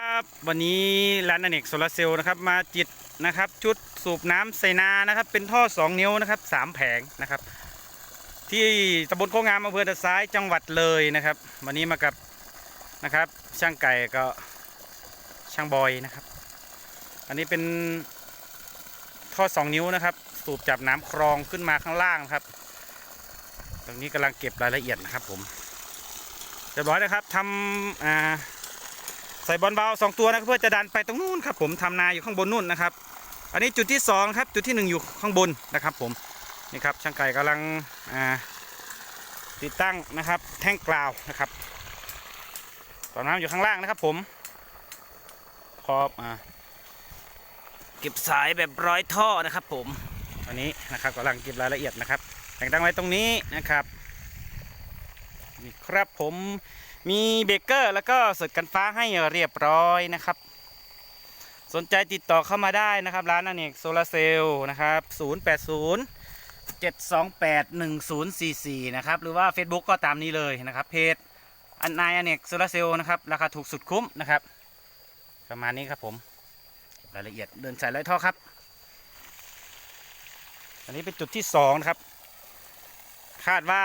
ครับวันนี้ร้านอเนกโซลาร์เซลล์นะครับมาจิตนะครับ ชุดสูบน้ำใส่นานะครับ เป็นท่อ 2 นิ้วนะครับสามแผงนะครับ ที่ตำบลโคงามอำเภอตะซ้ายจังหวัดเลยนะครับ วันนี้มากับนะครับ ช่างไก่ก็ช่างบอยนะครับ อันนี้เป็นท่อ 2 นิ้วนะครับ สูบจับน้ำคลองขึ้นมาข้างล่างครับ ตรงนี้กำลังเก็บรายละเอียดนะครับผมเรียบร้อยนะครับทำอ่า ใส่บอลเบาสองตัวนะเพื่อจะดันไปตรงนู้นครับผมทำนาอยู่ข้างบนนู่นนะครับ อันนี้จุดที่สองครับจุดที่หนึ่งอยู่ข้างบนนะครับผมนี่ครับช่างไก่กำลังติดตั้งนะครับ แท่งกราวนะครับต่อน้ำอยู่ข้างล่างนะครับผมขอบอ่าเก็บสายแบบร้อยท่อนะครับผมอันนี้นะครับกำลังเก็บรายละเอียดนะครับแต่งตั้งไว้ตรงนี้นะครับนี่ครับผม มีเบรกเกอร์แล้วก็สดกันฟ้าให้เรียบร้อยนะครับ สนใจติดต่อเข้ามาได้นะครับ ร้านอเนกโซลาเซลล์นะครับ 080 728 1044 นะครับ หรือว่า Facebook ก็ตามนี้เลยนะครับ เพจอันนายอเนกโซลาเซลล์นะครับ ราคาถูกสุดคุ้มนะครับ ประมาณนี้ครับผมรายละเอียดเดินสายไร้ท่อครับ อันนี้เป็นจุดที่สองนะครับ คาดว่า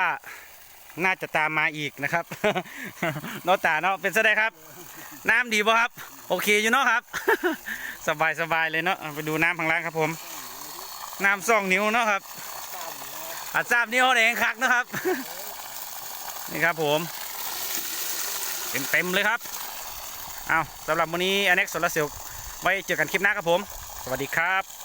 น่าจะตามมาอีกนะครับโนตาเนาะเป็นซะได้ครับ น้ำดีป่ะครับ โอเคอยู่เนาะครับ สบายสบายเลยเนาะไปดูน้ำข้างล่างครับผม น้ำสองนิ้วเนาะครับอัดสามนิ้วเองคักนะครับ นี่ครับผมเต็มเต็มๆเลยครับเอาสำหรับวันนี้อเน็กโซลาเซลไว้เจอกันคลิปหน้าครับผม สวัสดีครับ